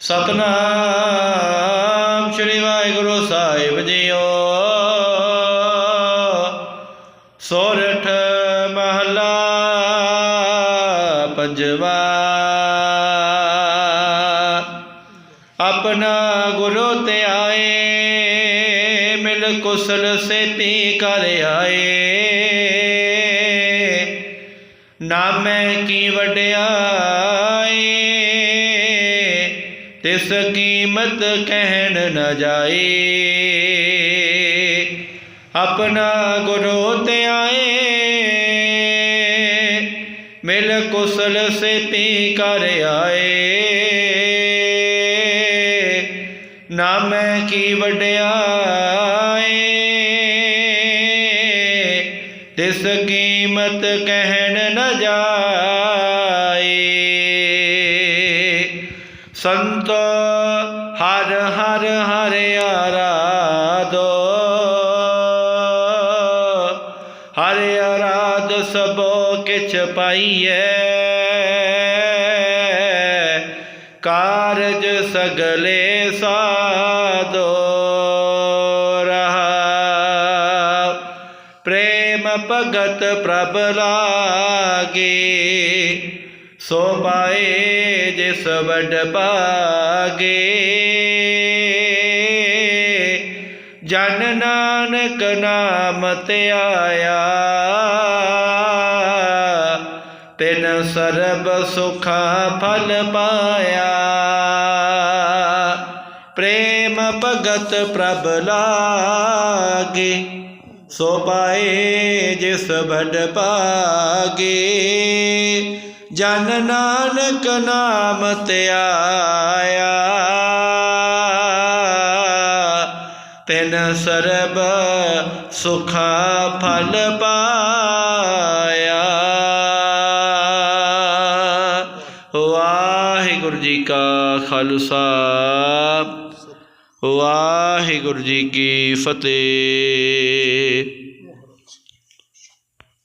ਸਤਨਾਮ ਸ੍ਰੀ ਵਾਹਿਗੁਰੂ ਸਾਹਿਬ ਜੀਓ। ਸੋਰਠ ਮਹਲਾ ਪੰਜਵਾ। ਆਪਣਾ ਗੁਰੂ ਤੇ ਆਏ, ਮਿਲ ਕੁਸਲ ਸੇਤੀ ਕਰ ਆਏ। ਨਾਮੈ ਕੀ ਵਡਿਆਈ ਤਿਸ ਕੀਮਤ ਕਹਿਣ ਨ ਜਾਏ। ਆਪਣਾ ਗੁਰੂ ਤੇ ਆਏ। ਮਿਲ ਕੁਸਲ ਸੇਤੀ ਕਰ ਆਏ। ਨਾਮ ਕੀ ਵਡਿਆਈ ਤਿਸ ਕੀਮਤ ਕਹਿਣ ਨ ਜਾਏ। ਸੰਤ ਹਰ ਹਰ ਹਰਿ ਆਰਾਧੋ। ਹਰਿ ਆਰਾਧ ਸਭੋ ਕਿਛ ਪਾਈਐ। ਕਾਰਜ ਸਗਲੇ ਸਾਧੋ। ਰਹਾ। ਪ੍ਰੇਮ ਭਗਤ ਪ੍ਰਭ ਲਾਗੇ। ਸੋ ਪਾਏ ਜਿਸ ਵਡ ਪਾਗੇ ਜਨ ਨਾਨਕ ਨਾਮ ਧਿਆਇਆ ਤਿਨ ਸਰਬ ਸੁਖਾ ਫਲ ਪਾਇਆ। ਪ੍ਰੇਮ ਭਗਤ ਪ੍ਰਭ ਲਾਗੇ। ਸੋ ਪਾਏ ਜਿਸ ਵਡ ਪਾਗੇ ਜਨ ਨਾਨਕ ਨਾਮ ਧਿਆਇਆ ਤਿਨ ਸਰਬ ਸੁਖਾ ਫਲ ਪਾਇਆ। ਵਾਹਿਗੁਰੂ ਜੀ ਕਾ ਖਾਲਸਾ। ਵਾਹਿਗੁਰੂ ਜੀ ਕੀ ਫਤਿਹ।